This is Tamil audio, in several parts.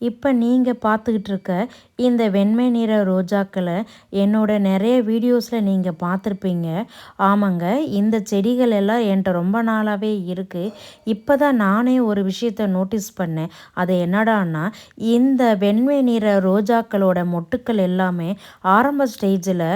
இப்போ நீங்கள் பார்த்துக்கிட்டு இருக்க இந்த வெண்மை நிற ரோஜாக்களை என்னோட நிறைய வீடியோஸில் நீங்கள் பார்த்துருப்பீங்க ஆமாங்க இந்த செடிகள் எல்லாம் என்கிட்ட ரொம்ப நாளாகவே இருக்குது இப்போ தான் நானே ஒரு விஷயத்த நோட்டீஸ் பண்ணேன். அது என்னடான்னா இந்த வெண்மை நிற ரோஜாக்களோட மொட்டுக்கள் எல்லாமே ஆரம்ப ஸ்டேஜில்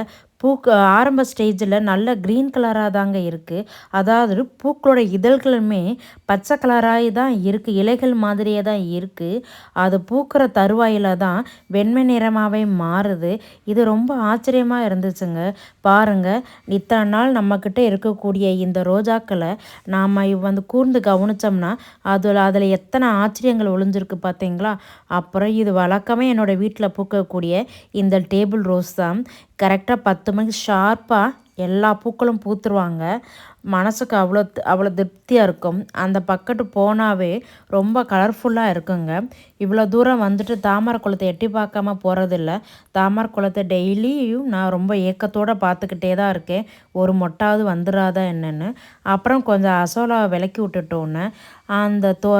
பூக்கு ஆரம்ப ஸ்டேஜில் நல்ல க்ரீன் கலராக தாங்க இருக்குது அதாவது பூக்களோட இதழ்களுமே பச்சை கலராக தான் இருக்குது இலைகள் மாதிரியே தான் இருக்குது அது பூக்கிற தருவாயில் தான் வெண்மை நிறமாகவே மாறுது. இது ரொம்ப ஆச்சரியமாக இருந்துச்சுங்க. பாருங்கள் இத்தனை நாள் நம்மக்கிட்ட இருக்கக்கூடிய இந்த ரோஜாக்களை நாம் வந்து கூர்ந்து கவனித்தோம்னா அதில் அதில் எத்தனை ஆச்சரியங்கள் ஒளிஞ்சிருக்கு பார்த்தீங்களா அப்புறம் இது வழக்கமே என்னோடய வீட்டில் பூக்கக்கூடிய இந்த டேபிள் ரோஸ் தான். கரெக்டாக பத்து மாதிரி ஷார்ப்பாக எல்லா பூக்களும் பூத்துருவாங்க. மனசுக்கு அவ்வளோ அவ்வளோ திருப்தியாக இருக்கும். அந்த பக்கத்து போனாவே ரொம்ப கலர்ஃபுல்லாக இருக்குங்க. இவ்வளோ தூரம் வந்துட்டு தாமரை குளத்தை எட்டி பார்க்காம போகிறதில்ல தாமரை குளத்தை டெய்லியும் நான் ரொம்ப ஏக்கத்தோடு பார்த்துக்கிட்டே தான் இருக்கேன். ஒரு மொட்டாவது வந்துடாதா என்னென்னு. அப்புறம் கொஞ்சம் அசோலாவை விளக்கி விட்டுட்டோன்னே. அந்த தோ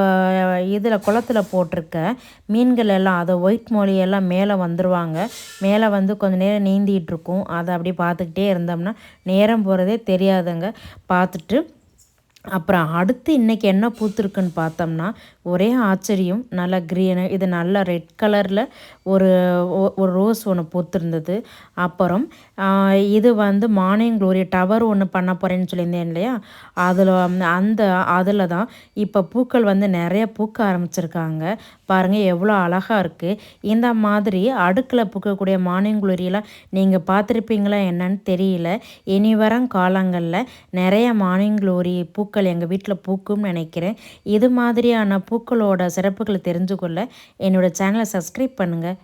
இதில் குளத்தில் போட்டிருக்க மீன்கள் எல்லாம் அதை ஒயிட் மொழியெல்லாம் மேலே வந்துடுவாங்க மேலே வந்து கொஞ்சம் நேரம் நீந்திகிட்ருக்கும் அதை அப்படியே பார்த்துக்கிட்டே இருந்தோம்னா நேரம் போகிறதே தெரியாதுங்க. பார்த்துட்டு அப்புறம் அடுத்து இன்றைக்கி என்ன பூத்துருக்குன்னு பார்த்தோம்னா ஒரே ஆச்சரியம் நல்லா க்ரீனு இது நல்லா ரெட் கலரில் ஒரு ஒரு ரோஸ் ஒன்று பூத்துருந்தது. அப்புறம் இது வந்து மார்னிங் க்ளோரி டவர் ஒன்று பண்ண போகிறேன்னு சொல்லியிருந்தேன் இல்லையா? அதில் அந்த அதில் தான் இப்போ பூக்கள் வந்து நிறைய பூக்க ஆரம்பிச்சிருக்காங்க. பாருங்கள் எவ்வளோ அழகாக இருக்குது இந்த மாதிரி அடுக்கில் பூக்கக்கூடிய மார்னிங் க்ளோரியெல்லாம் நீங்கள் பார்த்துருப்பீங்களா என்னன்னு தெரியல. இனி வரும் காலங்களில் நிறைய மார்னிங் க்ளோரி பூக்கள் எங்கள் வீட்டில் பூக்கும்னு நினைக்கிறேன். இது மாதிரியான பூக்களோட சிறப்புகளை தெரிஞ்சுக்கொள்ள என்னோடய சேனலை சப்ஸ்கிரைப் பண்ணுங்கள்